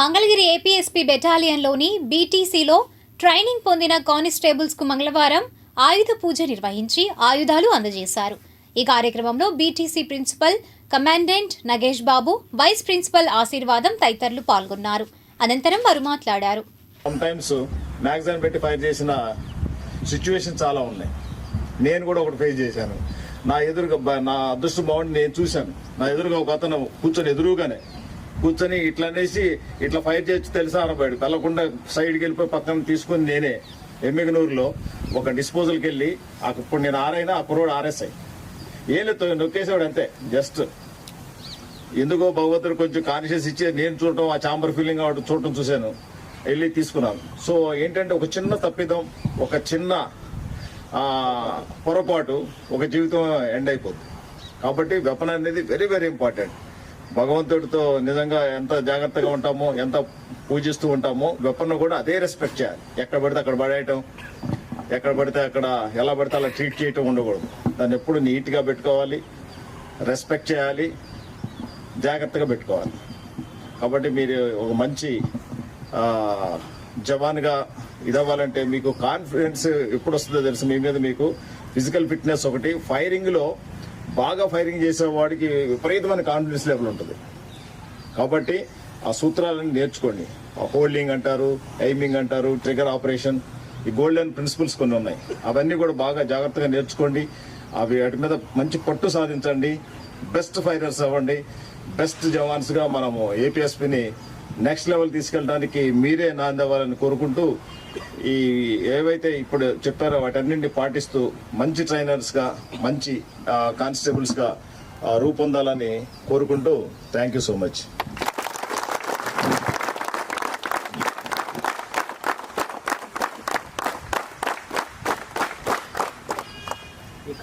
Mangalagiri APSP బెటాలియన్లోని బీటీసీలో training పొందిన కానిస్టేబుల్స్కు మంగళవారం ఆయుధ పూజ నిర్వహించి ఆయుధాలు అందజేశారు. ఈ కార్యక్రమంలో BTC principal commandant Nagesh Babu vice principal Ashirvadam తదితరులు పాల్గొన్నారు. అనంతరం వారు మాట్లాడారు. టైమ్స్ మ్యాగజైన్ పెట్టి ఫైర్ చేసిన సిచ్యువేషన్ చాలా ఉన్నాయి. నేను కూడా ఒకటి ఫేస్ చేశాను. నా ఎదురుగా నా అదృష్టం బాగుండి నేను చూశాను. నా ఎదురుగా ఒక అతను కూర్చొని ఎదురుగానే కూర్చొని ఇట్లా అనేసి ఇట్లా ఫైర్ చేసి తెలుసా అనబోయాడు. తల్లకుండా సైడ్కి వెళ్ళిపోయి పక్కన తీసుకుని నేనే ఎమ్మిగనూరులో ఒక డిస్పోజల్కి వెళ్ళి అప్పుడు నేను ఆరైనా ఆ కుర్రోడు ఆర్ఎస్ఐ ఏం లేదు నొక్కేసేవాడు అంతే జస్ట్ ఎందుకో భగవంతుడు కొంచెం కాన్షియస్ ఇచ్చి నేను చూడటం ఆ చాంబర్ ఫీలింగ్ అవడం చూడటం చూశాను. వెళ్ళి తీసుకున్నాను. సో ఏంటంటే ఒక చిన్న తప్పిదం ఒక చిన్న పొరపాటు ఒక జీవితం ఎండ్ అయిపోతుంది కాబట్టి వెపన్ అనేది వెరీ వెరీ ఇంపార్టెంట్ భగవంతుడితో నిజంగా ఎంత జాగ్రత్తగా ఉంటామో ఎంత పూజిస్తూ ఉంటామో వెపన్ కూడా అదే రెస్పెక్ట్ చేయాలి. ఎక్కడ పడితే అక్కడ పడేయటం ఎక్కడ పడితే అక్కడ ఎలా పడితే అలా ట్రీట్ చేయటం ఉండకూడదు. దాన్ని ఎప్పుడు నీట్గా పెట్టుకోవాలి రెస్పెక్ట్ చేయాలి జాగ్రత్తగా పెట్టుకోవాలి. కాబట్టి మీరు ఒక మంచి జవాన్గా ఇదవ్వాలంటే మీకు కాన్ఫిడెన్స్ ఎప్పుడు వస్తుందో తెలుసు మీ మీద మీకు? ఫిజికల్ ఫిట్నెస్ ఒకటి ఫైరింగ్లో బాగా ఫైరింగ్ చేసేవాడికి విపరీతమైన కాన్ఫిడెన్స్ లెవెల్ ఉంటుంది. కాబట్టి ఆ సూత్రాలను నేర్చుకోండి. ఆ హోల్డింగ్ అంటారు ఎయిమింగ్ అంటారు ట్రిగర్ ఆపరేషన్ ఈ గోల్డెన్ ప్రిన్సిపల్స్ కొన్ని ఉన్నాయి. అవన్నీ కూడా బాగా జాగ్రత్తగా నేర్చుకోండి. అవి వాటి మీద మంచి పట్టు సాధించండి. బెస్ట్ ఫైరర్స్ అవ్వండి. బెస్ట్ జవాన్స్గా మనము ఏపీఎస్పీని నెక్స్ట్ లెవెల్ తీసుకెళ్ళడానికి మీరే నాందవ్వాలని కోరుకుంటూ ఈ ఏవైతే ఇప్పుడు చెప్పారో వాటన్నింటిని పాటిస్తూ మంచి ట్రైనర్స్గా మంచి కానిస్టేబుల్స్గా రూపొందాలని కోరుకుంటూ థ్యాంక్ యూ సో మచ్.